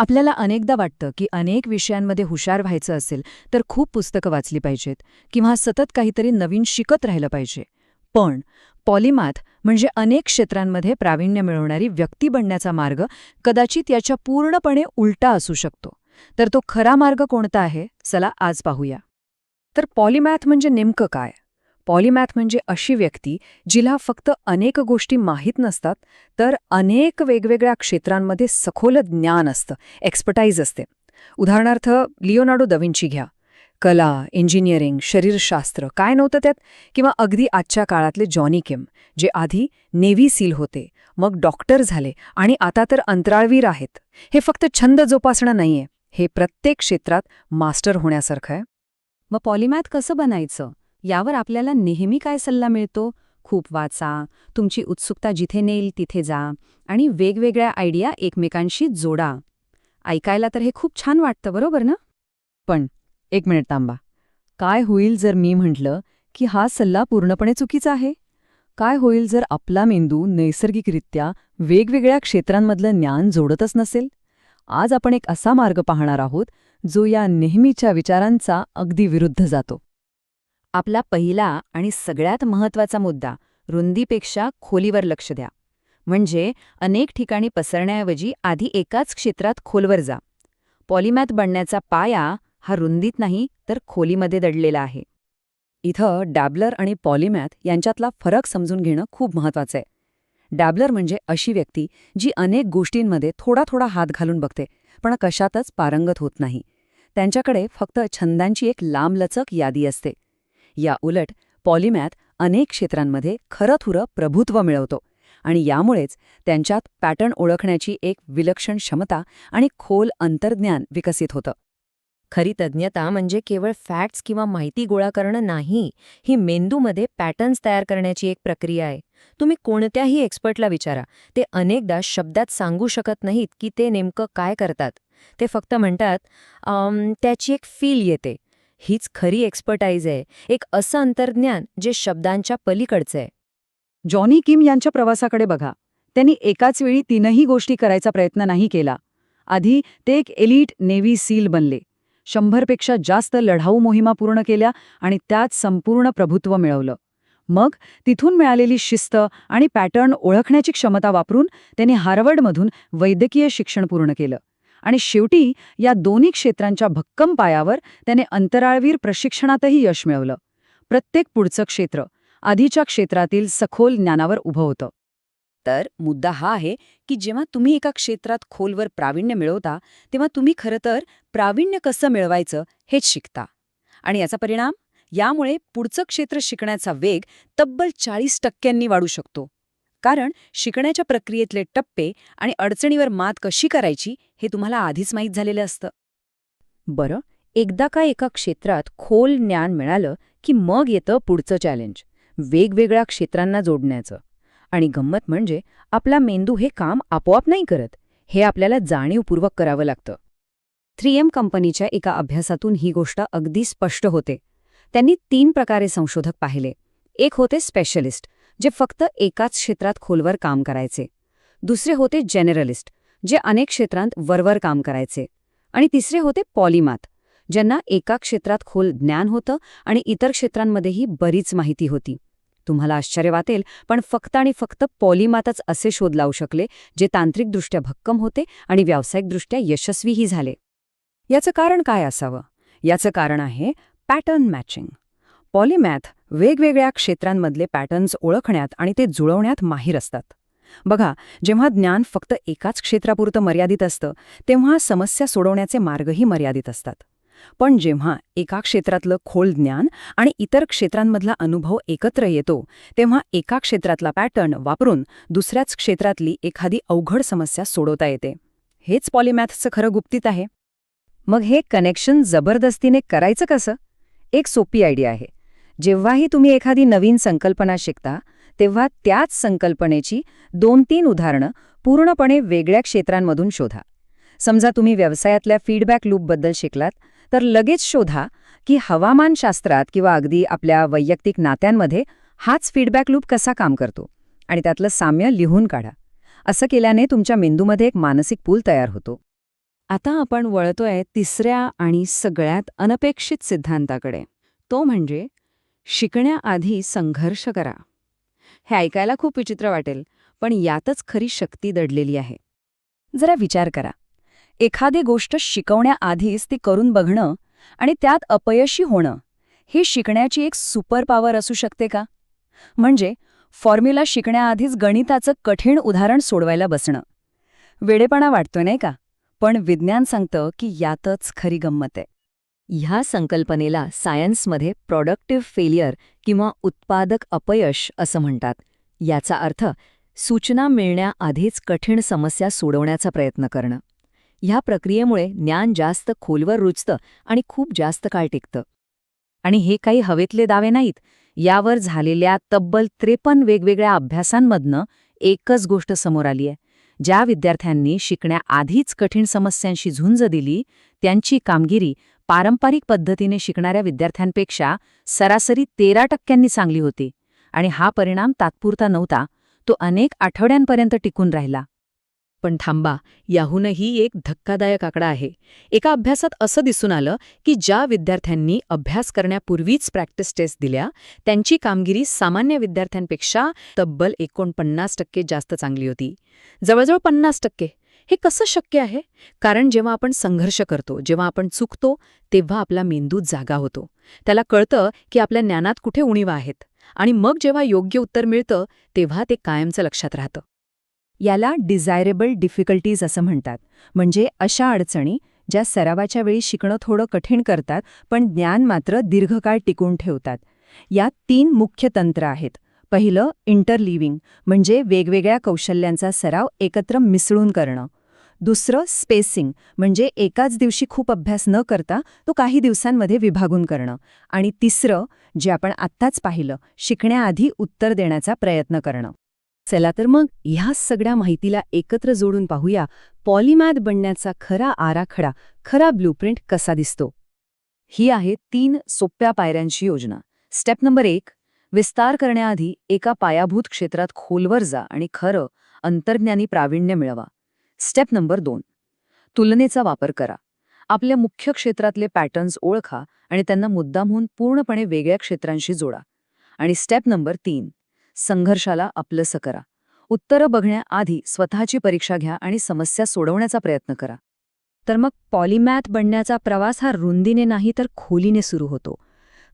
आपल्याला अनेकदा वाटतं की अनेक विषयांमध्ये हुशार व्हायचं असेल तर खूप पुस्तकं वाचली पाहिजेत किंवा सतत काहीतरी नवीन शिकत राहिलं पाहिजे. पण पॉलिमाथ म्हणजे अनेक क्षेत्रांमध्ये प्रावीण्य मिळवणारी व्यक्ती बनण्याचा मार्ग कदाचित याच्या पूर्णपणे उलटा असू शकतो. तर तो खरा मार्ग कोणता आहे? चला आज पाहूया. तर पॉलिमॅथ म्हणजे नेमकं काय? पॉलिमॅथ म्हणजे अशी व्यक्ती जिला फक्त अनेक गोष्टी माहीत नसतात तर अनेक वेगवेगळ्या क्षेत्रांमध्ये सखोल ज्ञान असतं एक्सपर्टाईज असते. उदाहरणार्थ लिओनार्डो दविंची घ्या. कला इंजिनिअरिंग शरीरशास्त्र काय नव्हतं त्यात? किंवा अगदी आजच्या काळातले जॉनी किम जे आधी नेव्ही सील होते मग डॉक्टर झाले आणि आता तर अंतराळवीर आहेत. हे फक्त छंद जोपासणं नाहीये हे प्रत्येक क्षेत्रात मास्टर होण्यासारखं आहे. मग पॉलिमॅथ कसं बनायचं? यावर आपल्याला नेहमी काय सल्ला मिळतो? खूप वाचा. तुमची उत्सुकता जिथे नेईल तिथे जा. आणि वेगवेगळ्या आयडिया एकमेकांशी जोडा. ऐकायला तर हे खूप छान वाटतं बरोबर ना? पण एक मिनिट थांबा. काय होईल जर मी म्हटलं की हा सल्ला पूर्णपणे चुकीचा आहे? काय होईल जर आपला मेंदू नैसर्गिकरित्या वेगवेगळ्या क्षेत्रांमधलं ज्ञान जोडतच नसेल? आज आपण एक असा मार्ग पाहणार आहोत जो या नेहमीच्या विचारांचा अगदी विरुद्ध जातो. आपला पहिला आणि सगळ्यात महत्त्वाचा मुद्दा रुंदीपेक्षा खोलीवर लक्ष द्या. म्हणजे अनेक ठिकाणी पसरण्याऐवजी आधी एकाच क्षेत्रात खोलवर जा. पॉलिमॅथ बनण्याचा पाया हा रुंदीत नाही तर खोलीमध्ये दडलेला आहे. इथं डॅबलर आणि पॉलिमॅथ यांच्यातला फरक समजून घेणं खूप महत्वाचं आहे. डॅबलर म्हणजे अशी व्यक्ती जी अनेक गोष्टींमध्ये थोडा थोडा हात घालून बघते पण कशातच पारंगत होत नाही. त्यांच्याकडे फक्त छंदांची एक लांबलचक यादी असते. या उलट पॉलिमॅथ अनेक क्षेत्रांमध्ये खरंथुरं प्रभुत्व मिळवतो आणि यामुळेच त्यांच्यात पॅटर्न ओळखण्याची एक विलक्षण क्षमता आणि खोल अंतर्ज्ञान विकसित होतं. खरी तज्ज्ञता म्हणजे केवळ फॅक्ट्स किंवा माहिती गोळा करणं नाही ही मेंदूमध्ये पॅटर्न्स तयार करण्याची एक प्रक्रिया आहे. तुम्ही कोणत्याही एक्सपर्टला विचारा ते अनेकदा शब्दात सांगू शकत नाहीत की ते नेमकं काय करतात. ते फक्त म्हणतात त्याची एक फील येते. हीच खरी एक्सपर्टाईज आहे. एक असं अंतर्ज्ञान जे शब्दांच्या पलीकडचं आहे. जॉनी किम यांच्या प्रवासाकडे बघा. त्यांनी एकाच वेळी तीनही गोष्टी करायचा प्रयत्न नाही केला. आधी ते एक एलिट नेव्ही सील बनले. शंभरपेक्षा जास्त लढाऊ मोहिमा पूर्ण केल्या आणि त्यात संपूर्ण प्रभुत्व मिळवलं. मग तिथून मिळालेली शिस्त आणि पॅटर्न ओळखण्याची क्षमता वापरून त्यांनी हार्वर्डमधून वैद्यकीय शिक्षण पूर्ण केलं. आणि शेवटी या दोन्ही क्षेत्रांच्या भक्कम पायावर त्याने अंतराळवीर प्रशिक्षणातही यश मिळवलं. प्रत्येक पुढचं क्षेत्र आधीच्या क्षेत्रातील सखोल ज्ञानावर उभं होतं. तर मुद्दा हा आहे की जेव्हा तुम्ही एका क्षेत्रात खोलवर प्रावीण्य मिळवता तेव्हा तुम्ही खरं तर प्रावीण्य कसं मिळवायचं हेच शिकता. आणि याचा परिणाम? यामुळे पुढचं क्षेत्र शिकण्याचा वेग तब्बल चाळीस टक्क्यांनी वाढू शकतो. कारण शिकण्याच्या प्रक्रियेतले टप्पे आणि अडचणीवर मात कशी करायची हे तुम्हाला आधीच माहीत झालेलं असतं. बरं एकदा का एका क्षेत्रात खोल ज्ञान मिळालं की मग येतं पुढचं चॅलेंज वेगवेगळ्या क्षेत्रांना जोडण्याचं. आणि गंमत म्हणजे आपला मेंदू हे काम आपोआप नाही करत हे आपल्याला जाणीवपूर्वक करावं लागतं. थ्री एम कंपनीच्या एका अभ्यासातून ही गोष्ट अगदी स्पष्ट होते. त्यांनी तीन प्रकारे संशोधक पाहिले. एक होते स्पेशलिस्ट जे फक्त एकाच क्षेत्रात खोलवर काम करायचे. दुसरे होते जेनरलिस्ट जे अनेक क्षेत्रांत वरवर काम करायचे. आणि तिसरे होते पॉलिमात ज्यांना एका क्षेत्रात खोल ज्ञान होतं आणि इतर क्षेत्रांमध्येही बरीच माहिती होती. तुम्हाला आश्चर्य वाटेल पण फक्त आणि फक्त पॉलिमातच असे शोध लावू शकले जे तांत्रिकदृष्ट्या भक्कम होते आणि व्यावसायिकदृष्ट्या यशस्वीही झाले. याचं कारण काय असावं? याचं कारण आहे पॅटर्न मॅचिंग पॉलिमॅथ वेगवेगळ्या क्षेत्रांमधले पॅटर्न्स ओळखण्यात आणि ते जुळवण्यात माहीर असतात. बघा जेव्हा ज्ञान फक्त एकाच क्षेत्रापुरतं मर्यादित असतं तेव्हा समस्या सोडवण्याचे मार्गही मर्यादित असतात. पण जेव्हा एका क्षेत्रातलं खोल ज्ञान आणि इतर क्षेत्रांमधला अनुभव एकत्र येतो तेव्हा एका क्षेत्रातला पॅटर्न वापरून दुसऱ्याच क्षेत्रातली एखादी अवघड समस्या सोडवता येते. हेच पॉलिमॅथचं खरं गुप्तीत आहे. मग हे कनेक्शन जबरदस्तीने करायचं कसं? एक सोपी आयडिया आहे. जेव्हाही तुम्ही एखादी नवीन संकल्पना शिकता तेव्हा त्याच संकल्पनेची दोन तीन उदाहरणं पूर्णपणे वेगळ्या क्षेत्रांमधून शोधा. समजा तुम्ही व्यवसायातल्या फीडबॅक लूपबद्दल शिकलात तर लगेच शोधा की हवामानशास्त्रात किंवा अगदी आपल्या वैयक्तिक नात्यांमध्ये हाच फीडबॅक लूप कसा काम करतो आणि त्यातलं साम्य लिहून काढा. असं केल्याने तुमच्या मेंदूमध्ये एक मानसिक पूल तयार होतो. आता आपण वळतोय तिसऱ्या आणि सगळ्यात अनपेक्षित सिद्धांताकडे. तो म्हणजे शिकण्याआधी संघर्ष करा. हे ऐकायला खूप विचित्र वाटेल पण यातच खरी शक्ती दडलेली आहे. जरा विचार करा. एखादी गोष्ट शिकवण्याआधीच ती करून बघणं आणि त्यात अपयशी होणं ही शिकण्याची एक सुपर पॉवर असू शकते का? म्हणजे फॉर्म्युला शिकण्याआधीच गणिताचं कठीण उदाहरण सोडवायला बसणं. वेडेपणा वाटतोय नाही का? पण विज्ञान सांगतं की यातच खरी गंमत आहे. ह्या संकल्पनेला सायन्समध्ये प्रॉडक्टिव्ह फेलियर किंवा उत्पादक अपयश असं म्हणतात. याचा अर्थ सूचना मिळण्याआधीच कठीण समस्या सोडवण्याचा प्रयत्न करणं. ह्या प्रक्रियेमुळे ज्ञान जास्त खोलवर रुचतं आणि खूप जास्त काळ टिकतं. आणि हे काही हवेतले दावे नाहीत. यावर झालेल्या तब्बल त्रेपन्न वेगवेगळ्या अभ्यासांमधनं एकच गोष्ट समोर आली आहे. ज्या विद्यार्थ्यांनी शिकण्याआधीच कठीण समस्यांशी झुंज दिली त्यांची कामगिरी पारंपरिक पद्धतीने शिकणाऱ्या विद्यार्थ्यांपेक्षा सरासरी तेरा टक्क्यांनी चांगली होती आणि हा परिणाम तात्पुरता नव्हता तो अनेक आठवड्यांपर्यंत टिकून राहिला. पण थांबा याहूनही एक धक्कादायक आकडा आहे. एका अभ्यासात असं दिसून आलं की ज्या विद्यार्थ्यांनी अभ्यास करण्यापूर्वीच प्रॅक्टिस टेस्ट दिल्या त्यांची कामगिरी सामान्य विद्यार्थ्यांपेक्षा तब्बल एकोणपन्नास टक्के जास्त चांगली होती. जवळजवळ पन्नास टक्के. हे कसं शक्य आहे? कारण जेव्हा आपण संघर्ष करतो जेव्हा आपण चुकतो तेव्हा आपला मेंदू जागा होतो. त्याला कळतं की आपल्या ज्ञानात कुठे उणीवा आहेत. आणि मग जेव्हा योग्य उत्तर मिळतं तेव्हा ते कायमचं लक्षात राहतं. याला डिझायरेबल डिफिकल्टीज असं म्हणतात. म्हणजे अशा अडचणी ज्या सरावाच्या वेळी शिकणं थोडं कठीण करतात पण ज्ञान मात्र दीर्घकाळ टिकून ठेवतात. यात तीन मुख्य तंत्र आहेत. पहिलं इंटरलिव्हिंग म्हणजे वेगवेगळ्या कौशल्यांचा सराव एकत्र मिसळून करणं. दुसरं स्पेसिंग म्हणजे एकाच दिवशी खूप अभ्यास न करता तो काही दिवसांमध्ये विभागून करणं. आणि तिसरं जे आपण आत्ताच पाहिलं शिकण्याआधी उत्तर देण्याचा प्रयत्न करणं. चला तर मग ह्या सगळ्या माहितीला एकत्र जोडून पाहूया पॉलिमॅथ बनण्याचा खरा आराखडा खरा ब्लूप्रिंट कसा दिसतो. ही आहे तीन सोप्या पायऱ्यांची योजना. स्टेप नंबर एक विस्तार करण्याआधी एका पायाभूत क्षेत्रात खोलवर जा आणि खरं अंतर्ज्ञानी प्रावीण्य मिळवा. स्टेप नंबर दोन. तुलनेचा वापर करा. आपल्या मुख्य क्षेत्रातले पॅटर्न्स ओळखा आणि त्यांना मुद्दामहून पूर्णपणे वेगळ्या क्षेत्रांशी जोडा. आणि स्टेप नंबर तीन. संघर्षाला आपलंसं करा. उत्तरं बघण्याआधी स्वतःची परीक्षा घ्या आणि समस्या सोडवण्याचा प्रयत्न करा. तर मग पॉलिमॅथ बनण्याचा प्रवास हा रुंदीने नाही तर खोलीने सुरू होतो.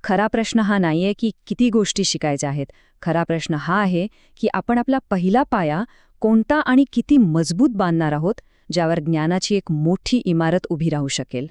खरा प्रश्न हा नाहीये की किती गोष्टी शिकायच्या आहेत. खरा प्रश्न हा आहे की आपण आपला पहिला पाया कोणता आणि किती मजबूत बांधणार आहोत ज्यावर ज्ञानाची एक मोठी इमारत उभी राहू शकेल?